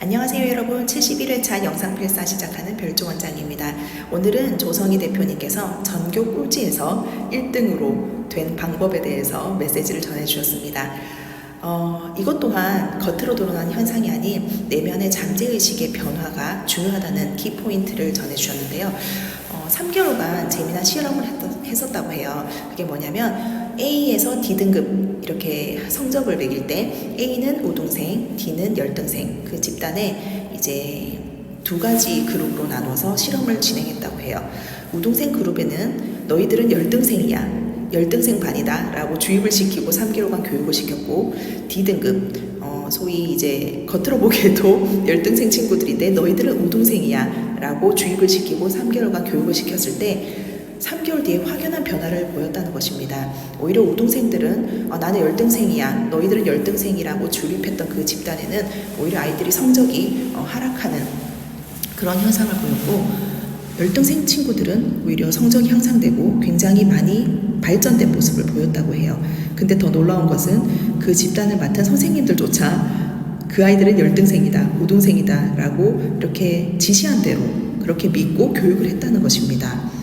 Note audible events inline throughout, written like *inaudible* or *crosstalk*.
안녕하세요 여러분 71회차 영상 필사 시작하는 별조 원장입니다. 오늘은 조성희 대표님께서 전교 꼴찌에서 1등으로 된 방법에 대해서 메시지를 전해주셨습니다. 어, 이것 또한 겉으로 드러난 현상이 아닌 내면의 잠재의식의 변화가 중요하다는 키포인트를 전해주셨는데요. 어, 3개월간 재미난 실험을 했, 했었다고 해요. 그게 뭐냐면 A에서 D등급 이렇게 성적을 매길 때 A는 우등생, D는 열등생 그 집단에 이제 두 가지 그룹으로 나눠서 실험을 진행했다고 해요. 우등생 그룹에는 너희들은 열등생이야. 열등생 반이다 라고 주입을 시키고 3개월간 교육을 시켰고 D등급 어, 소위 이제 겉으로 보기에도 *laughs* 열등생 친구들인데 너희들은 우등생이야 라고 주입을 시키고 3개월간 교육을 시켰을 때 3개월 뒤에 확연한 변화를 보였다는 것입니다. 오히려 우등생들은 어, 나는 열등생이야, 너희들은 열등생이라고 주립했던 그 집단에는 오히려 아이들이 성적이 어, 하락하는 그런 현상을 보였고 열등생 친구들은 오히려 성적이 향상되고 굉장히 많이 발전된 모습을 보였다고 해요. 근데 더 놀라운 것은 그 집단을 맡은 선생님들조차 그 아이들은 열등생이다, 우등생이다 라고 이렇게 지시한 대로 그렇게 믿고 교육을 했다는 것입니다.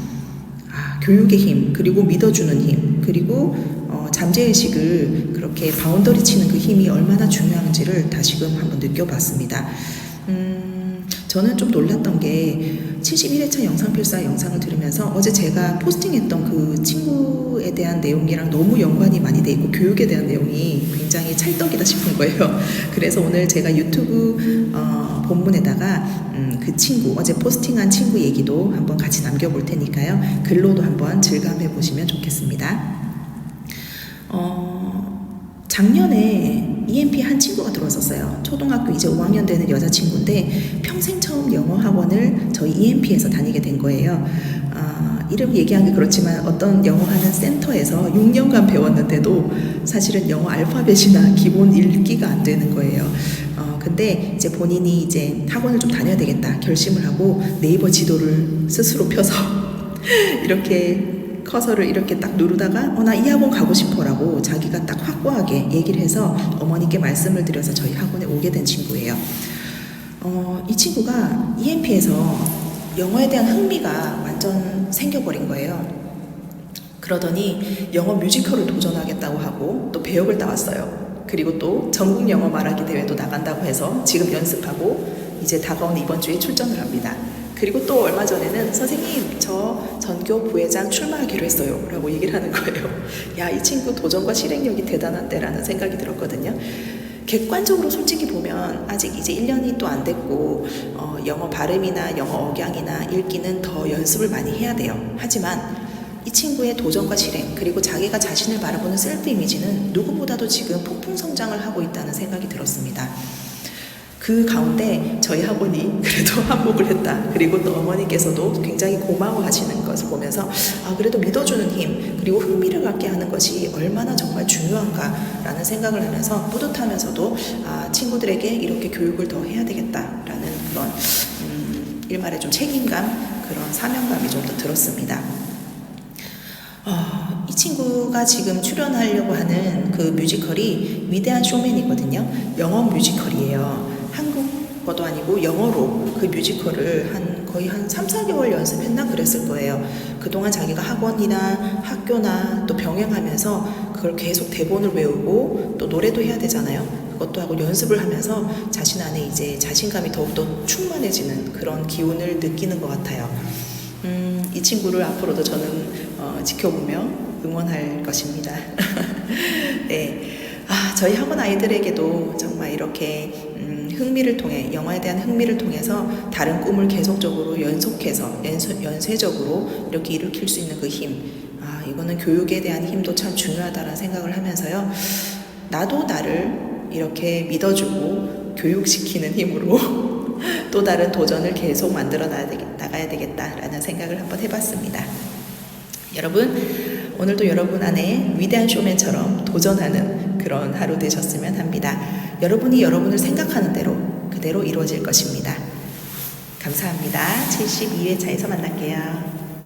아, 교육의 힘, 그리고 믿어주는 힘, 그리고 어, 잠재의식을 그렇게 바운더리 치는 그 힘이 얼마나 중요한지를 다시금 한번 느껴봤습니다. 음, 저는 좀 놀랐던 게 71회차 영상 필사 영상을 들으면서 어제 제가 포스팅했던 그 친구에 대한 내용이랑 너무 연관이 많이 돼 있고 교육에 대한 내용이 굉장히 찰떡이다 싶은 거예요. *laughs* 그래서 오늘 제가 유튜브 어, 본문에다가 음, 그 친구 어제 포스팅한 친구 얘기도 한번 같이 남겨볼 테니까요. 글로도 한번 즐감해 보시면 좋겠습니다. 어, 작년에 EMP 이제 5학년 되는 여자친구인데 평생 처음 영어 학원을 저희 EMP에서 다니게 된 거예요. 아, 이름 얘기하기 그렇지만 어떤 영어 하는 센터에서 6년간 배웠는데도 사실은 영어 알파벳이나 기본 읽기가 안 되는 거예요. 어, 근데 이제 본인이 이제 학원을 좀 다녀야 되겠다 결심을 하고 네이버 지도를 스스로 펴서 *laughs* 이렇게 커서를 이렇게 딱 누르다가 어 나 이 학원 가고 싶어라고 자기가 딱 확고하게 얘기를 해서 어머니께 말씀을 드려서 저희 학원에 오게 된 친구예요. 어, 이 친구가 EMP에서 영어에 대한 흥미가 완전 생겨버린 거예요. 그러더니 영어 뮤지컬을 도전하겠다고 하고 또 배역을 따왔어요. 그리고 또 전국 영어 말하기 대회도 나간다고 해서 지금 연습하고 이제 다가온 이번 주에 출전을 합니다. 그리고 또 얼마 전에는 선생님 저 전교 부회장 출마하기로 했어요. 라고 얘기를 하는 거예요. *laughs* 야 이 친구 도전과 실행력이 대단한데 라는 생각이 들었거든요. 객관적으로 솔직히 보면 아직 이제 1년이 또 안 됐고 어, 영어 발음이나 영어 억양이나 읽기는 더 연습을 많이 해야 돼요. 하지만 이 친구의 도전과 실행 그리고 자기가 자신을 바라보는 셀프 이미지는 누구보다도 지금 폭풍 성장을 하고 있다는 생각이 들었습니다 그 가운데 저희 학원이 *laughs* 그래도 한복을 했다. 그리고 또 어머니께서도 굉장히 고마워하시는 것을 보면서 아 그래도 믿어주는 힘 그리고 흥미를 갖게 하는 것이 얼마나 정말 중요한가라는 생각을 하면서 뿌듯하면서도 아 친구들에게 이렇게 교육을 더 해야 되겠다라는 그런 음, 일말의 좀 책임감 그런 사명감이 좀 더 들었습니다. 어, 이 친구가 지금 출연하려고 하는 그 뮤지컬이 위대한 쇼맨이거든요. 영어 뮤지컬이에요. 한국어도 아니고 영어로 그 뮤지컬을 한 거의 한 3, 4개월 연습했나 그랬을 거예요. 그동안 자기가 학원이나 학교나 또 병행하면서 그걸 계속 대본을 외우고 또 노래도 해야 되잖아요. 그것도 하고 연습을 하면서 자신 안에 이제 자신감이 더욱더 충만해지는 그런 기운을 느끼는 것 같아요. 음, 이 친구를 앞으로도 저는 어, 지켜보며 응원할 것입니다. *laughs* 네. 아, 저희 학원 아이들에게도 정말 이렇게 음, 흥미를 통해 영화에 대한 흥미를 통해서 다른 꿈을 계속적으로 연속해서 연쇄, 연쇄적으로 이렇게 일으킬 수 있는 그 힘. 아, 이거는 교육에 대한 힘도 참 중요하다는 생각을 하면서요. 나도 나를 이렇게 믿어주고 교육시키는 힘으로 *laughs* 또 다른 도전을 계속 만들어 나가야 되겠다라는 생각을 한번 해봤습니다. 여러분, 오늘도 여러분 안에 위대한 쇼맨처럼 도전하는 그런 하루 되셨으면 합니다. 여러분이 여러분을 생각하는 대로 그대로 이루어질 것입니다. 감사합니다. 72회차에서 만날게요.